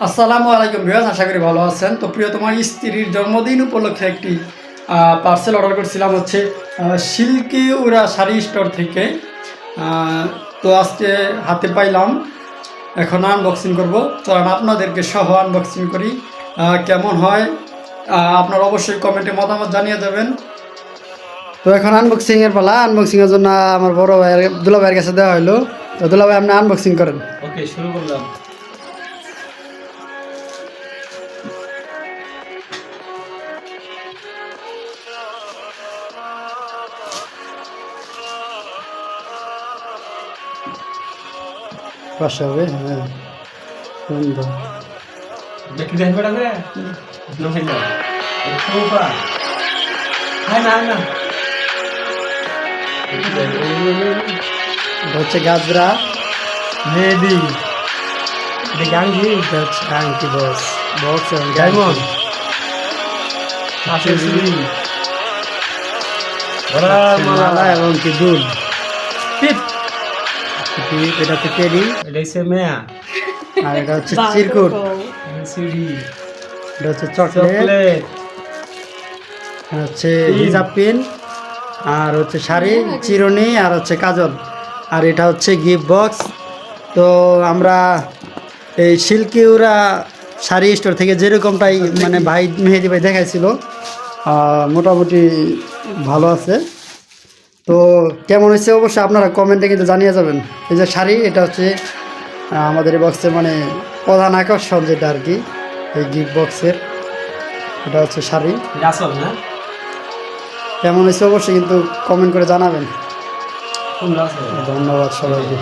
আসসালামু আলাইকুম ভিউয়ার্স, আশা করি ভালো আছেন। তো প্রিয়, তোমার স্ত্রীর জন্মদিন উপলক্ষে একটি পার্সেল অর্ডার করছিলাম হচ্ছে সিল্কি উড়া শাড়ি স্টোর থেকে। তো আজকে হাতে পাইলাম। এখন আনবক্সিং করব। তো আমি আপনাদেরকে সহ আনবক্সিং করি কেমন হয় আপনারা অবশ্যই কমেন্টে মতামত জানিয়ে দেবেন। তো এখন আনবক্সিং এর পালা। আনবক্সিং এর জন্য আমার বড় ভাইয়ের দুলা ভাইয়ের কাছে দেওয়া হলো তো দুলা ভাই আপনি আনবক্সিং করেন। ওকে শুরু করলাম। হবে হ্যাঁ। সুন্দর দেখি দেখবে না হচ্ছে গাজরা। মেহেদি। গাঙ্গি? হচ্ছে বক্স বক্স এবং ডায়মন্ড। মালা। এবং কি দুধ এটা হচ্ছে এটা হচ্ছে মেয়া আর এটা হচ্ছে চিরকুট। সিঁড়ি এটা হচ্ছে চকলেট হচ্ছে হিজাব পিন আর হচ্ছে শাড়ি চিরুনি আর হচ্ছে কাজল। আর এটা হচ্ছে গিফট বক্স। তো আমরা এই সিল্কি উরা শাড়ি স্টোর থেকে যেরকমটাই মানে ভাই মেহেদি ভাই দেখাইছিল আহ, মোটামুটি ভালো আছে। তো কেমন হয়েছে অবশ্যই আপনারা কমেন্টে কিন্তু জানিয়ে যাবেন। এই যে শাড়ি এটা হচ্ছে আমাদের বক্সে বক্সের মানে প্রধান আকর্ষণ যেটা আর কি এই গিফট বক্সের এটা হচ্ছে শাড়ি। কেমন হয়েছে অবশ্যই কিন্তু কমেন্ট করে জানাবেন। ধন্যবাদ সবাইকে।